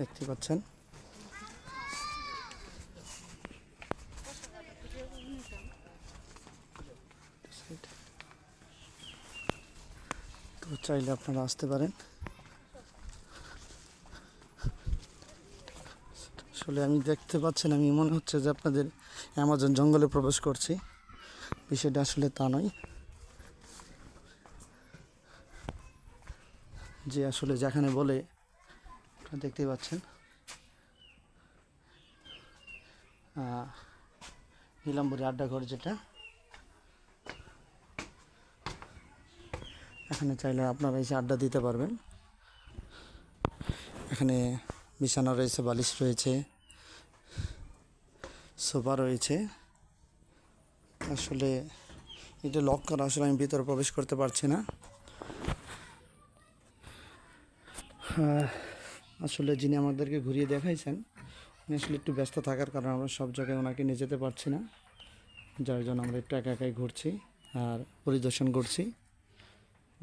দেখতে পাচ্ছেন। তো চাইলে আপনারা আসতে পারেন। আসলে আমি দেখতে পাচ্ছেন, আমি মনে হচ্ছে যে আপনাদের অ্যামাজন জঙ্গলে প্রবেশ করছি। বিষয়টা আসলে তা নয়। যে আসলে যেখানে বলে দেখতেই পাচ্ছেন। নীলাম্বরী আড্ডাঘর যেটা। এখানে চাইলে আপনারা এসে আড্ডা দিতে পারবেন। এখানে বিছানা রয়েছে বালিশ রয়েছে সোফা রয়েছে। আসলে এটা লক করা আসলে আমি ভিতরে প্রবেশ করতে পারছি না। আহ, আসলে যিনি আমাদেরকে ঘুরিয়ে দেখাইছেন, উনি আসলে একটু ব্যস্ত থাকার কারণে আমরা সব জায়গায় ওনাকে নিয়ে যেতে পারছি না। যার জন্য আমরা একটু একা একাই ঘুরছি আর পরিদর্শন করছি।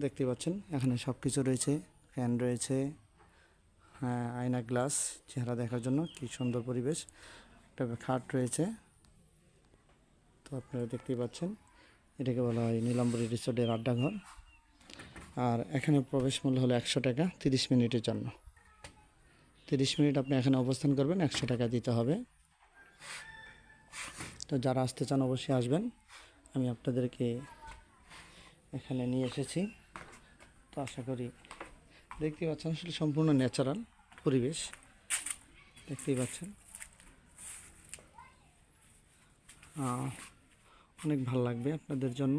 দেখতে পাচ্ছেন, এখানে সব কিছু রয়েছে, ফ্যান রয়েছে হ্যাঁ আয়না গ্লাস, চেহারা দেখার জন্য কি সুন্দর পরিবেশ, একটা খাট রয়েছে। তো আপনারা দেখতেই পাচ্ছেন, এটাকে বলা হয় নীলাম্বরী রিসোর্টের আড্ডাঘর। আর এখানে প্রবেশ মূল্য হলো একশো টাকা, তিরিশ মিনিটের জন্য। তিরিশ মিনিট আপনি এখানে অবস্থান করবেন, একশো টাকা দিতে হবে। তো যারা আসতে চান অবশ্যই আসবেন। আমি আপনাদেরকে এখানে নিয়ে এসেছি। তো আশা করি দেখতেই পাচ্ছেন, আসলে সম্পূর্ণ ন্যাচারাল পরিবেশ। দেখতেই পাচ্ছেন। অনেক ভালো লাগবে আপনাদের জন্য।